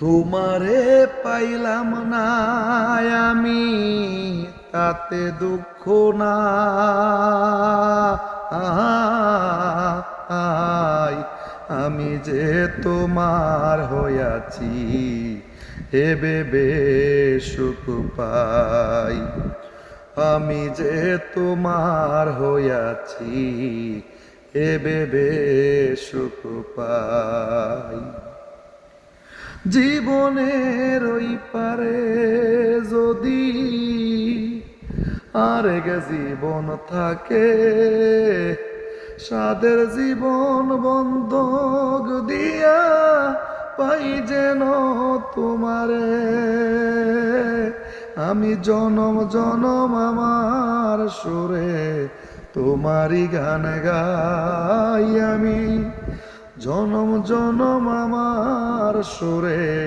তোমারে পাইলাম না আমি, তাতে দুঃখ না আই আমি যে তোমার হইয়াছি এ বেবে সুখ পাই। আমি যে তোমার হইয়াছি এ বেবে সুখ পাই। জীবনের ওই পারে যদি আরেক জীবন থাকে, সাদের জীবন বন্ধক দিয়া পাই যেন তোমারে। আমি জনম জনম আমার সুরে তোমারই গান গাই আমি। জনম জনম আমার সুরে